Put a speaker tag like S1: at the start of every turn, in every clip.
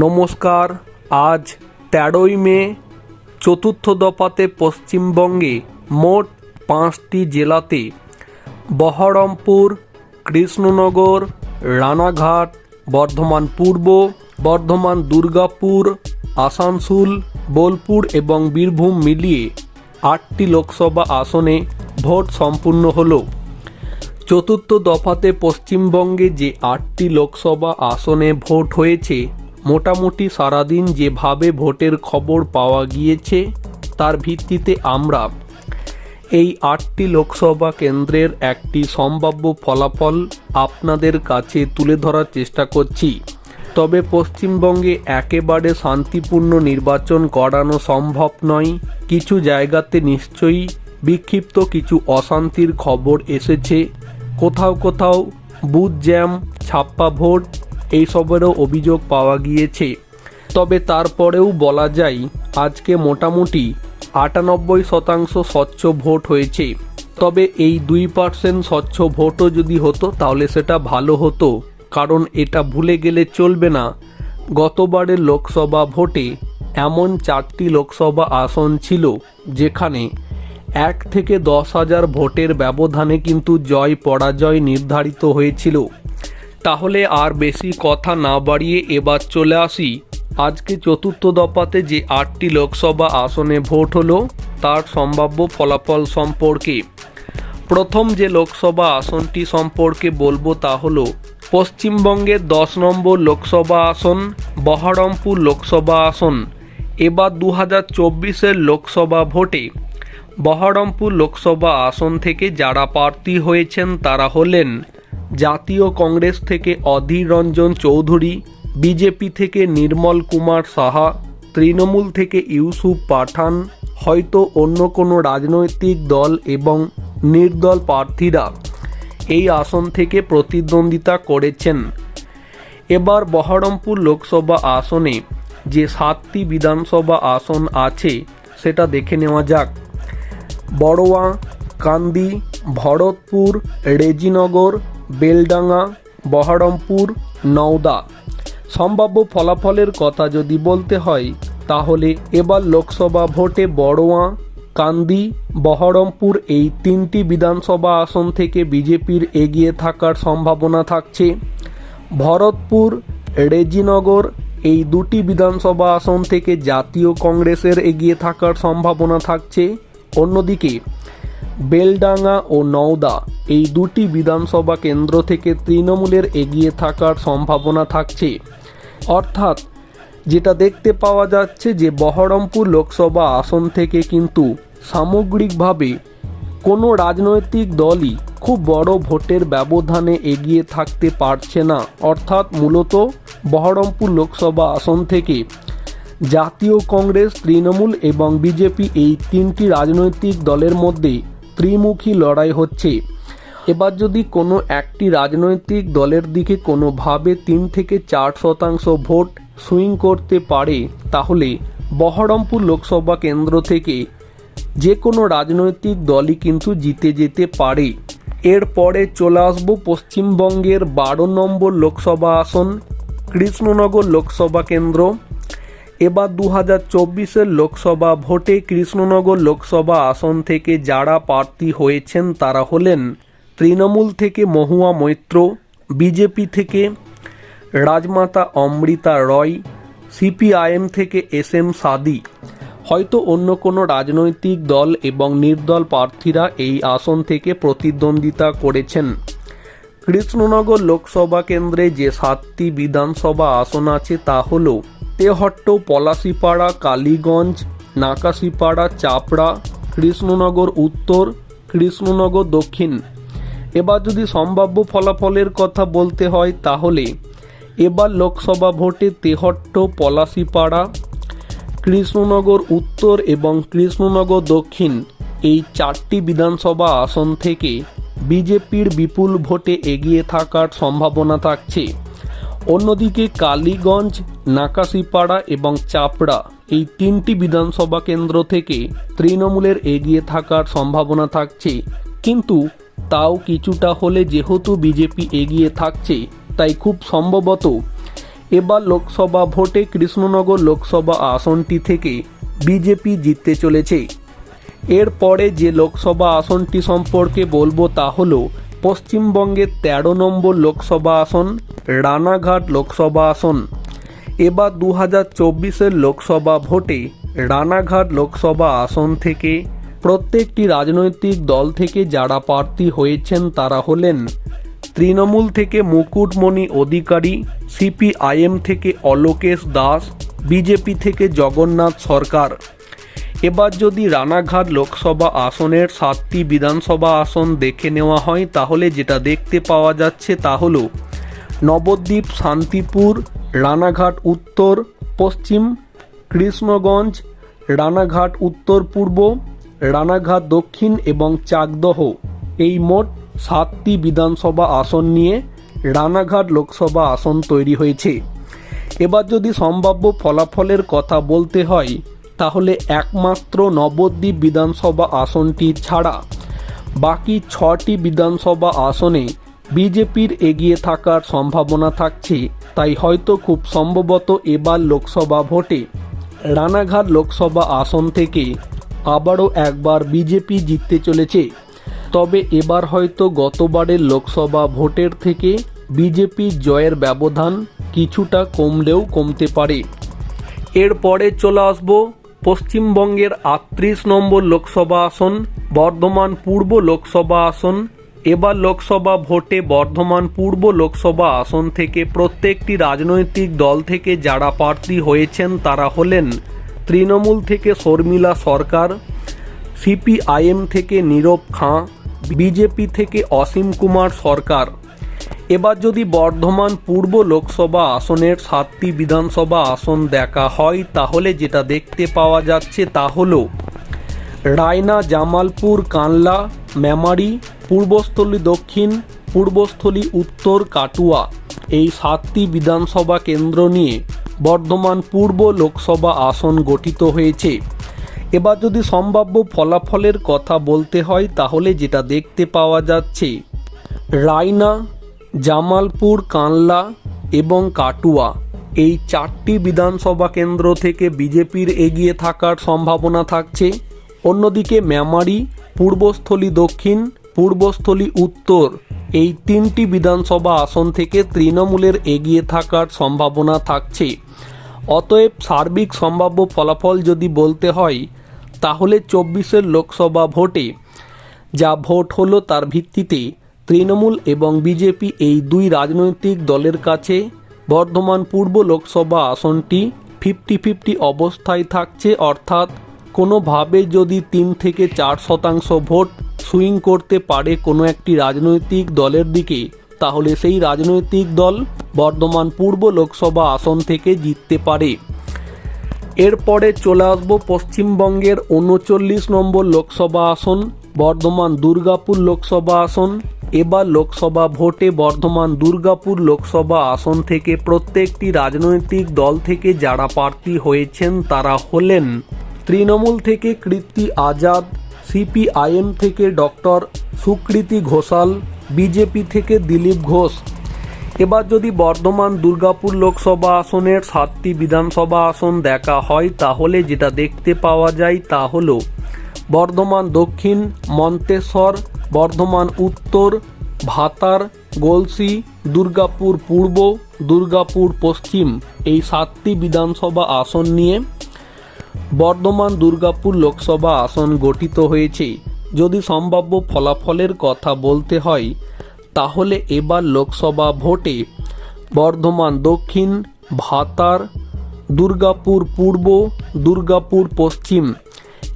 S1: নমস্কার, আজ তেরোই মে, চতুর্থ দফাতে পশ্চিমবঙ্গে মোট পাঁচটি জেলাতে বহরমপুর, কৃষ্ণনগর, রানাঘাট, বর্ধমান পূর্ব, বর্ধমান দুর্গাপুর, আসানসোল, বোলপুর এবং বীরভূম মিলিয়ে আটটি লোকসভা আসনে ভোট সম্পূর্ণ হল। চতুর্থ দফাতে পশ্চিমবঙ্গে যে আটটি লোকসভা আসনে ভোট হয়েছে মোটামুটি সারাদিন যেভাবে ভোটের খবর পাওয়া গিয়েছে, তার ভিত্তিতে আমরা এই আটটি লোকসভা কেন্দ্রের একটি সম্ভাব্য ফলাফল আপনাদের কাছে তুলে ধরার চেষ্টা করছি। তবে পশ্চিমবঙ্গে একেবারে শান্তিপূর্ণ নির্বাচন করানো সম্ভব নয়। কিছু জায়গাতে নিশ্চয়ই বিক্ষিপ্ত কিছু অশান্তির খবর এসেছে। কোথাও কোথাও বুথ জ্যাম, ছাপ্পা ভোট এইসবেরও অভিযোগ পাওয়া গিয়েছে। তবে তারপরেও বলা যায়, আজকে মোটামুটি আটানব্বই শতাংশ স্বচ্ছ ভোট হয়েছে। তবে এই দুই পার্সেন্ট স্বচ্ছ ভোটও যদি হতো, তাহলে সেটা ভালো হতো। কারণ এটা ভুলে গেলে চলবে না। গতবারের লোকসভা ভোটে এমন চারটি লোকসভা আসন ছিল, যেখানে এক থেকে দশ হাজার ভোটের ব্যবধানে কিন্তু জয় পরাজয় নির্ধারিত হয়েছিল। তাহলে আর বেশি কথা না বাড়িয়ে এবার চলে আসি। আজকে চতুর্থ দফাতে যে আটটি লোকসভা আসনে ভোট হলো, তার সম্ভাব্য ফলাফল সম্পর্কে। প্রথম যে লোকসভা আসনটি সম্পর্কে বলব তা হলো, পশ্চিমবঙ্গের দশ নম্বর লোকসভা আসন, বহরমপুর লোকসভা আসন। এবার দু হাজার চব্বিশের লোকসভা ভোটে, বহরমপুর লোকসভা আসন থেকে যারা প্রার্থী হয়েছেন তারা হলেন জাতীয় কংগ্রেস থেকে অধীর রঞ্জন চৌধুরী, বিজেপি থেকে নির্মল কুমার সাহা, তৃণমূল থেকে ইউসুফ পাঠান, হয়তো অন্য কোনো রাজনৈতিক দল এবং নির্দল প্রার্থীরা এই আসন থেকে প্রতিদ্বন্দ্বিতা করেছেন। এবার বহরমপুর লোকসভা আসনে যে সাতটি বিধানসভা আসন আছে, সেটা দেখে নেওয়া যাক। বড়োয়া, কান্দি, ভরতপুর, রেজিনগর বেলডাঙ্গা, বহরমপুর, নওদা। সম্ভাব্য ফলাফলের কথা যদি বলতে হয়, তাহলে এবার লোকসভা ভোটে বড়োয়া, কান্দি, বহরমপুর এই তিনটি বিধানসভা আসন থেকে বিজেপির এগিয়ে থাকার সম্ভাবনা থাকছে। ভরতপুর, রেজিনগর এই দুটি বিধানসভা আসন থেকে জাতীয় কংগ্রেসের এগিয়ে থাকার সম্ভাবনা থাকছে। অন্যদিকে বেলডাঙ্গা ও নওদা এই দুটি বিধানসভা কেন্দ্র থেকে তৃণমূলের এগিয়ে থাকার সম্ভাবনা থাকছে। অর্থাৎ যেটা দেখতে পাওয়া যাচ্ছে যে বহরমপুর লোকসভা আসন থেকে কিন্তু সামগ্রিকভাবে কোনো রাজনৈতিক দলই খুব বড় ভোটের ব্যবধানে এগিয়ে থাকতে পারছে না। অর্থাৎ মূলত বহরমপুর লোকসভা আসন থেকে জাতীয় কংগ্রেস, তৃণমূল এবং বিজেপি এই তিনটি রাজনৈতিক দলের মধ্যে ত্রিমুখী লড়াই হচ্ছে। এবার যদি কোনো একটি রাজনৈতিক দলের দিকে কোনোভাবে তিন থেকে চার শতাংশ ভোট সুইং করতে পারে, তাহলে বহরমপুর লোকসভা কেন্দ্র থেকে যে কোনো রাজনৈতিক দলই কিন্তু জিতে যেতে পারে। এরপরে চলে আসব পশ্চিমবঙ্গের বারো নম্বর লোকসভা আসন, কৃষ্ণনগর লোকসভা কেন্দ্র। এবার দু হাজার চব্বিশের লোকসভা ভোটে কৃষ্ণনগর লোকসভা আসন থেকে যারা প্রার্থী হয়েছেন তারা হলেন তৃণমূল থেকে মহুয়া মৈত্র, বিজেপি থেকে রাজমাতা অমৃতা রয়, সিপিআইএম থেকে এস এম সাদি। হয়তো অন্য কোনো রাজনৈতিক দল এবং নির্দল প্রার্থীরা এই আসন থেকে প্রতিদ্বন্দ্বিতা করেছেন। কৃষ্ণনগর লোকসভা কেন্দ্রে যে সাতটি বিধানসভা আসন আছে তা হল তেহট্ট, পলাশিপাড়া, কালীগঞ্জ, নাকাশিপাড়া, চাপড়া, কৃষ্ণনগর উত্তর, কৃষ্ণনগর দক্ষিণ। এবার যদি সম্ভাব্য ফলাফলের কথা বলতে হয় তাহলে এবার লোকসভা ভোটে তেহট্ট, পলাশিপাড়া, কৃষ্ণনগর উত্তর এবং কৃষ্ণনগর দক্ষিণ এই চারটি বিধানসভা আসন থেকে বিজেপির বিপুল ভোটে এগিয়ে থাকার সম্ভাবনা থাকছে। অন্যদিকে কালীগঞ্জ, নাকাশিপাড়া এবং চাপড়া এই তিনটি বিধানসভা কেন্দ্র থেকে তৃণমূলের এগিয়ে থাকার সম্ভাবনা থাকছে। কিন্তু তাও কিছুটা হলে যেহেতু বিজেপি এগিয়ে থাকছে, তাই খুব সম্ভবত এবার লোকসভা ভোটে কৃষ্ণনগর লোকসভা আসনটি থেকে বিজেপি জিততে চলেছে। এরপরে যে লোকসভা আসনটি সম্পর্কে বলব তা হলো পশ্চিমবঙ্গের তেরো নম্বর লোকসভা আসন, রানাঘাট লোকসভা আসন। এবার দু হাজার চব্বিশের লোকসভা ভোটে রানাঘাট লোকসভা আসন থেকে প্রত্যেকটি রাজনৈতিক দল থেকে যারা প্রার্থী হয়েছেন তারা হলেন তৃণমূল থেকে মুকুটমণি অধিকারী, সিপিআইএম থেকে অলোকেশ দাস, বিজেপি থেকে জগন্নাথ সরকার। এবার যদি রানাঘাট লোকসভা আসনের সাতটি বিধানসভা আসন দেখে নেওয়া হয়, তাহলে যেটা দেখতে পাওয়া যাচ্ছে তা হল নবদ্বীপ, শান্তিপুর, রানাঘাট উত্তর, পশ্চিম কৃষ্ণগঞ্জ, রানাঘাট উত্তর পূর্ব, রানাঘাট দক্ষিণ এবং চাকদহ। এই মোট সাতটি বিধানসভা আসন নিয়ে রানাঘাট লোকসভা আসন তৈরি হয়েছে। এবার যদি সম্ভাব্য ফলাফলের কথা বলতে হয় তাহলে একমাত্র নবদ্বীপ বিধানসভা আসনটি ছাড়া বাকি ছটি বিধানসভা আসনে বিজেপির এগিয়ে থাকার সম্ভাবনা থাকছে। তাই হয়তো খুব সম্ভবত এবার লোকসভা ভোটে রানাঘাট লোকসভা আসন থেকে আবারও একবার বিজেপি জিততে চলেছে। তবে এবার হয়তো গতবারের লোকসভা ভোটের থেকে বিজেপির জয়ের ব্যবধান কিছুটা কমলেও কমতে পারে। এরপরে চলে আসব পশ্চিমবঙ্গের আটত্রিশ নম্বর লোকসভা আসন, বর্ধমান পূর্ব লোকসভা আসন, এবার লোকসভা ভোটে বর্ধমান পূর্ব লোকসভা আসন থেকে প্রত্যেকটি রাজনৈতিক দল থেকে যারা প্রার্থী হয়েছেন তারা হলেন তৃণমূল থেকে শর্মিলা সরকার, সিপিআইএম থেকে নীরব খাঁ, বিজেপি থেকে অসীম কুমার সরকার। এবার যদি বর্ধমান পূর্ব লোকসভা আসনের সাতটি বিধানসভা আসন দেখা হয়, তাহলে যেটা দেখতে পাওয়া যাচ্ছে তা হল রায়না, জামালপুর, কানলা, মেমারি, পূর্বস্থলী দক্ষিণ, পূর্বস্থলী উত্তর, কাটুয়া এই সাতটি বিধানসভা কেন্দ্র নিয়ে বর্ধমান পূর্ব লোকসভা আসন গঠিত হয়েছে। এবার যদি সম্ভাব্য ফলাফলের কথা বলতে হয়, তাহলে যেটা দেখতে পাওয়া যাচ্ছে, রায়না জামালপুর, কানলা এবং কাটুয়া এই চারটি বিধানসভা কেন্দ্র থেকে বিজেপির এগিয়ে থাকার সম্ভাবনা থাকছে। অন্যদিকে মেমারি, পূর্বস্থলী দক্ষিণ, পূর্বস্থলী উত্তর এই তিনটি বিধানসভা আসন থেকে তৃণমূলের এগিয়ে থাকার সম্ভাবনা থাকছে। অতএব সার্বিক সম্ভাব্য ফলাফল যদি বলতে হয়, তাহলে চব্বিশের লোকসভা ভোটে যা ভোট হলো তার ভিত্তিতে তৃণমূল এবং বিজেপি এই দুই রাজনৈতিক দলের কাছে বর্ধমান পূর্ব লোকসভা আসনটি ফিফটি ফিফটি অবস্থায় থাকছে, অর্থাৎ কোনোভাবে যদি তিন থেকে চার শতাংশ ভোট সুইং করতে পারে কোনো একটি রাজনৈতিক দলের দিকে, তাহলে সেই রাজনৈতিক দল বর্ধমান পূর্ব লোকসভা আসন থেকে জিততে পারে। এরপরে চলে আসব পশ্চিমবঙ্গের উনচল্লিশ নম্বর লোকসভা আসন, বর্ধমান দুর্গাপুর লোকসভা আসন। এবার লোকসভা ভোটে বর্ধমান দুর্গাপুর লোকসভা আসন থেকে প্রত্যেকটি রাজনৈতিক দল থেকে যারা প্রার্থী হয়েছেন তারা হলেন তৃণমূল থেকে কৃতি আজাদ, সিপিআইএম থেকে ডক্টর সুকৃতি ঘোষাল, বিজেপি থেকে দিলীপ ঘোষ। এবার যদি বর্ধমান দুর্গাপুর লোকসভা আসনের সাতটি বিধানসভা আসন দেখা হয়, তাহলে যেটা দেখতে পাওয়া যায় তা হলো বর্ধমান দক্ষিণ, মন্তেশ্বর বর্ধমান, উত্তর, ভাতার, গলসি, দুর্গাপুর পূর্ব, দুর্গাপুর পশ্চিম এই সাতটি বিধানসভা আসন নিয়ে বর্ধমান, দুর্গাপুর লোকসভা আসন গঠিত হয়েছে। যদি সম্ভাব্য ফলাফলের কথা বলতে হয়, তাহলে এবার লোকসভা ভোটে বর্ধমান দক্ষিণ, ভাতার, দুর্গাপুর পূর্ব, দুর্গাপুর পশ্চিম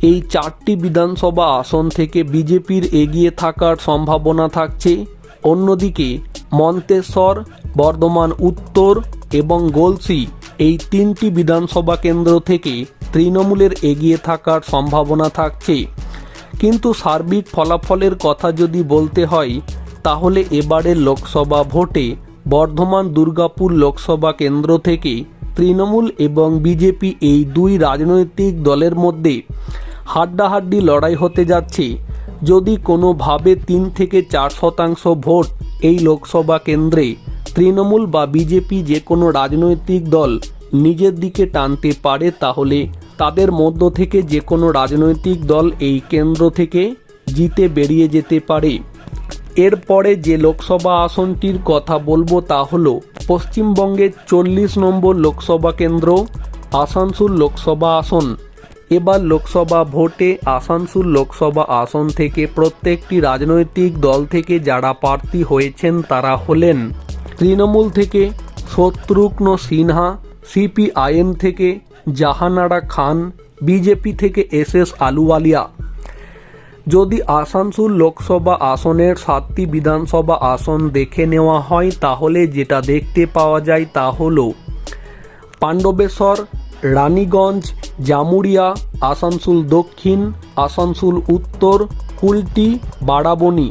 S1: এই চারটি বিধানসভা আসন থেকে বিজেপির এগিয়ে থাকার সম্ভাবনা থাকছে। অন্যদিকে মন্তেশ্বর, বর্ধমান উত্তর এবং গোলসি এই তিনটি বিধানসভা কেন্দ্র থেকে তৃণমূলের এগিয়ে থাকার সম্ভাবনা থাকছে। কিন্তু সার্বিক ফলাফলের কথা যদি বলতে হয়, তাহলে এবারের লোকসভা ভোটে বর্ধমান দুর্গাপুর লোকসভা কেন্দ্র থেকে তৃণমূল এবং বিজেপি এই দুই রাজনৈতিক দলের মধ্যে হাড্ডাহাড্ডি লড়াই হতে যাচ্ছে। যদি কোনোভাবে তিন থেকে চার শতাংশ ভোট এই লোকসভা কেন্দ্রে তৃণমূল বা বিজেপি যে কোনো রাজনৈতিক দল নিজের দিকে টানতে পারে, তাহলে তাদের মধ্য থেকে যে কোনো রাজনৈতিক দল এই কেন্দ্র থেকে জিতে বেরিয়ে যেতে পারে। এরপরে যে লোকসভা আসনটির কথা বলব তা হলো পশ্চিমবঙ্গের চল্লিশ নম্বর লোকসভা কেন্দ্র, আসানসোল লোকসভা আসন। এবার লোকসভা ভোটে আসানসোল লোকসভা আসন থেকে প্রত্যেকটি রাজনৈতিক দল থেকে যারা প্রার্থী হয়েছেন তারা হলেন তৃণমূল থেকে শত্রুঘ্ন সিনহা, সিপিআইএম থেকে জাহানারা খান, বিজেপি থেকে এস এস আলুওয়ালিয়া। যদি আসানসোল লোকসভা আসনের সাতটি বিধানসভা আসন দেখে নেওয়া হয়, তাহলে যেটা দেখতে পাওয়া যায় তা হল পাণ্ডবেশ্বর, রানীগঞ্জ জামুরিয়া আসানসোল দক্ষিণ, আসানসোল উত্তর, কুলটি বাড়াবনি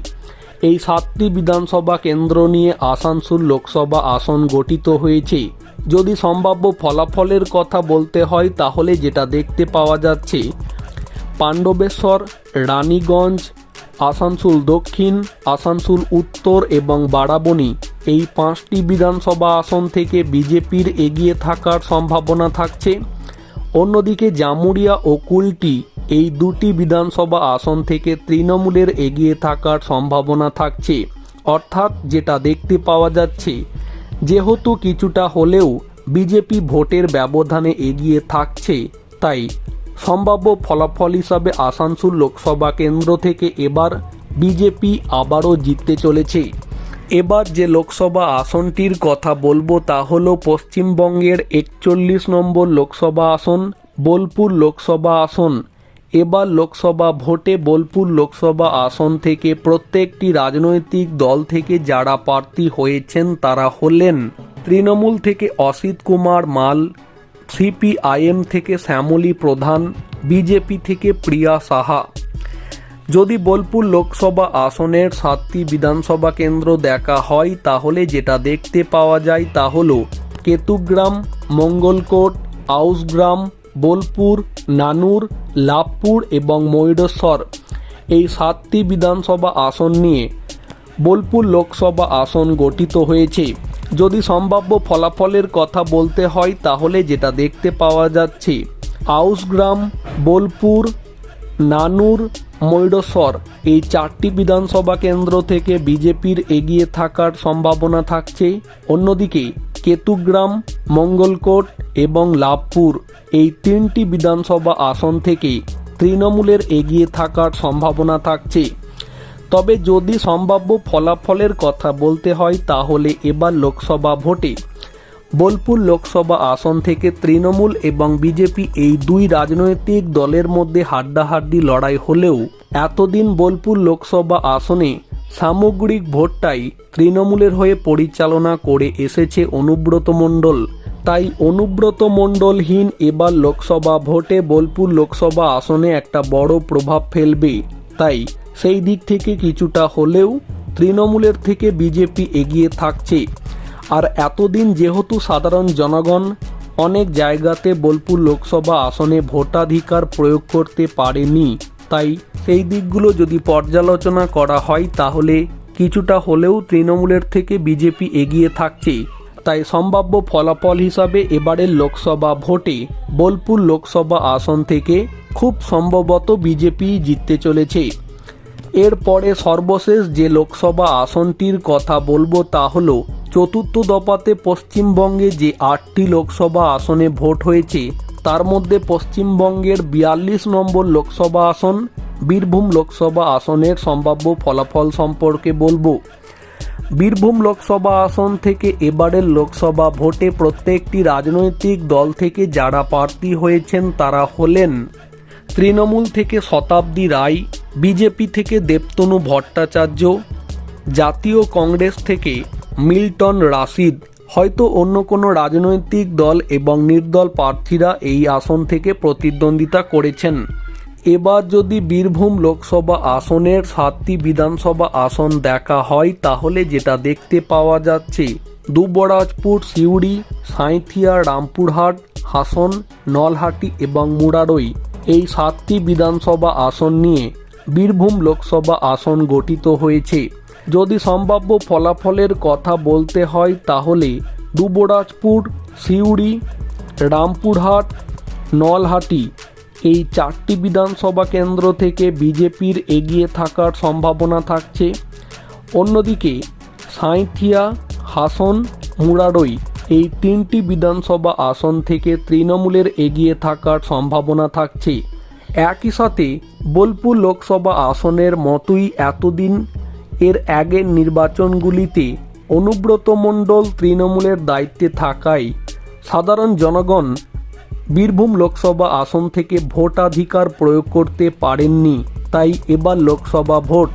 S1: এই সাতটি বিধানসভা কেন্দ্র নিয়ে আসানসোল লোকসভা আসন গঠিত হয়েছে। যদি সম্ভাব্য ফলাফলের কথা বলতে হয়, তাহলে যেটা দেখতে পাওয়া যাচ্ছে পাণ্ডবেশ্বর, রানীগঞ্জ, আসানসোল দক্ষিণ, আসানসোল উত্তর এবং বারাবণী। এই পাঁচটি বিধানসভা আসন থেকে বিজেপির এগিয়ে থাকার সম্ভাবনা থাকছে। অন্যদিকে জামুরিয়া ও কুলটি এই দুটি বিধানসভা আসন থেকে তৃণমূলের এগিয়ে থাকার সম্ভাবনা থাকছে। অর্থাৎ যেটা দেখতে পাওয়া যাচ্ছে, যেহেতু কিছুটা হলেও বিজেপি ভোটের ব্যবধানে এগিয়ে থাকছে, তাই সম্ভাব্য ফলাফল হিসাবে আসানসোল লোকসভা কেন্দ্র থেকে এবার বিজেপি আবারও জিততে চলেছে। এবার যে লোকসভা আসনটির কথা বলব তা হলো পশ্চিমবঙ্গের একচল্লিশ নম্বর লোকসভা আসন, বোলপুর লোকসভা আসন। এবার লোকসভা ভোটে বোলপুর লোকসভা আসন থেকে প্রত্যেকটি রাজনৈতিক দল থেকে যারা প্রার্থী হয়েছেন তারা হলেন তৃণমূল থেকে অসিত কুমার মাল সিপিআইএম থেকে শ্যামলী প্রধান, বিজেপি থেকে প্রিয়া সাহা। যদি বোলপুর লোকসভা আসনের সাতটি বিধানসভা কেন্দ্র দেখা হয়, তাহলে যেটা দেখতে পাওয়া যায় তা হল কেতুগ্রাম, মঙ্গলকোট, আউসগ্রাম, বোলপুর, নানুর, লাভপুর এবং ময়ূরেশ্বর। এই সাতটি বিধানসভা আসন নিয়ে বোলপুর লোকসভা আসন গঠিত হয়েছে। যদি সম্ভাব্য ফলাফলের কথা বলতে হয়, তাহলে যেটা দেখতে পাওয়া যাচ্ছে, আউসগ্রাম, বোলপুর, নানুর, ময়ূরেশ্বর, এই চারটি বিধানসভা কেন্দ্র থেকে বিজেপির এগিয়ে থাকার সম্ভাবনা থাকছে। অন্যদিকে, কেতুগ্রাম, মঙ্গলকোট এবং লাভপুর, এই তিনটি বিধানসভা আসন থেকে তৃণমূলের এগিয়ে থাকার সম্ভাবনা থাকছে। তবে যদি সম্ভাব্য ফলাফলের কথা বলতে হয়, তাহলে এবার লোকসভা ভোটে। বোলপুর লোকসভা আসন থেকে তৃণমূল এবং বিজেপি এই দুই রাজনৈতিক দলের মধ্যে হাড্ডাহাড্ডি লড়াই হলেও এতদিন বোলপুর লোকসভা আসনে সামগ্রিক ভোটটাই তৃণমূলের হয়ে পরিচালনা করে এসেছে অনুব্রত মণ্ডল। তাই অনুব্রত মণ্ডলহীন এবার লোকসভা ভোটে বোলপুর লোকসভা আসনে একটা বড় প্রভাব ফেলবে। তাই সেই দিক থেকে কিছুটা হলেও তৃণমূলের থেকে বিজেপি এগিয়ে থাকছে। আর এতদিন যেহেতু সাধারণ জনগণ অনেক জায়গাতে বোলপুর লোকসভা আসনে ভোটাধিকার প্রয়োগ করতে পারেনি, তাই সেই দিকগুলো যদি পর্যালোচনা করা হয় তাহলে কিছুটা হলেও তৃণমূলের থেকে বিজেপি এগিয়ে থাকছে। তাই সম্ভাব্য ফলাফল হিসাবে এবারের লোকসভা ভোটে বোলপুর লোকসভা আসন থেকে খুব সম্ভবত বিজেপি জিততে চলেছে। এরপরে সর্বশেষ যে লোকসভা আসনটির কথা বলব তা হল, চতুর্থ দফাতে পশ্চিমবঙ্গে যে আটটি লোকসভা আসনে ভোট হয়েছে, তার মধ্যে পশ্চিমবঙ্গের বিয়াল্লিশ নম্বর লোকসভা আসন, বীরভূম লোকসভা আসনের সম্ভাব্য ফলাফল সম্পর্কে বলব। বীরভূম লোকসভা আসন থেকে এবারের লোকসভা ভোটে প্রত্যেকটি রাজনৈতিক দল থেকে যারা প্রার্থী হয়েছেন, তারা হলেন তৃণমূল থেকে শতাব্দী রায়, বিজেপি থেকে দেবতনু ভট্টাচার্য, জাতীয় কংগ্রেস থেকে মিল্টন রাশিদ। হয়তো অন্য কোনো রাজনৈতিক দল এবং নির্দল প্রার্থীরা এই আসন থেকে প্রতিদ্বন্দ্বিতা করেছেন। এবার যদি বীরভূম লোকসভা আসনের সাতটি বিধানসভা আসন দেখা হয়, তাহলে যেটা দেখতে পাওয়া যাচ্ছে, দুবরাজপুর, সিউড়ি, সাঁইথিয়া, রামপুরহাট, হাসন, নলহাটি এবং মুরারই। এই সাতটি বিধানসভা আসন নিয়ে বীরভূম লোকসভা আসন গঠিত হয়েছে। যদি সম্ভাব্য ফলাফলের কথা বলতে হয়, তাহলে দুবরাজপুর, সিউড়ি, রামপুরহাট, নলহাটি এই চারটি বিধানসভা কেন্দ্র থেকে বিজেপির এগিয়ে থাকার সম্ভাবনা থাকছে। অন্যদিকে সাঁইথিয়া, হাসন, মুরারই এই তিনটি বিধানসভা আসন থেকে তৃণমূলের এগিয়ে থাকার সম্ভাবনা থাকছে। একই সাথে বোলপুর লোকসভা আসনের মতোই এতদিন এর আগের নির্বাচনগুলিতে অনুব্রত মণ্ডল তৃণমূলের দায়িত্বে থাকায় সাধারণ জনগণ বীরভূম লোকসভা আসন থেকে ভোটাধিকার প্রয়োগ করতে পারেননি, তাই এবার লোকসভা ভোট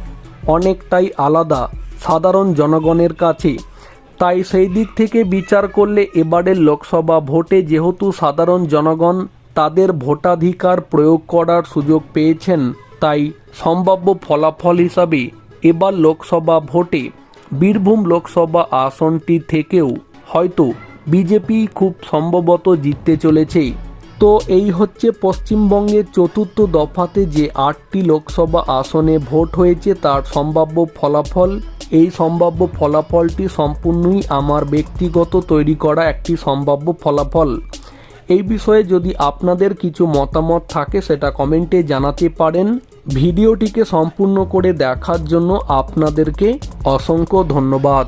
S1: অনেকটাই আলাদা সাধারণ জনগণের কাছে। তাই সেই দিক থেকে বিচার করলে এবারের লোকসভা ভোটে যেহেতু সাধারণ জনগণ তাদের ভোটাধিকার প্রয়োগ করার সুযোগ পেয়েছেন, তাই সম্ভাব্য ফলাফল হিসাবে এবার লোকসভা ভোটে বীরভূম লোকসভা আসনটি থেকেও হয়তো বিজেপি খুব সম্ভবত জিততে চলেছে। তো এই হচ্ছে পশ্চিমবঙ্গের চতুর্থ দফাতে যে আটটি লোকসভা আসনে ভোট হয়েছে, তার সম্ভাব্য ফলাফল। এই সম্ভাব্য ফলাফলটি সম্পূর্ণই আমার ব্যক্তিগত তৈরি করা একটি সম্ভাব্য ফলাফল। এই বিষয়ে যদি আপনাদের কিছু মতামত থাকে, সেটা কমেন্টে জানাতে পারেন। ভিডিওটিকে সম্পূর্ণ করে দেখার জন্য আপনাদেরকে অসংখ্য ধন্যবাদ।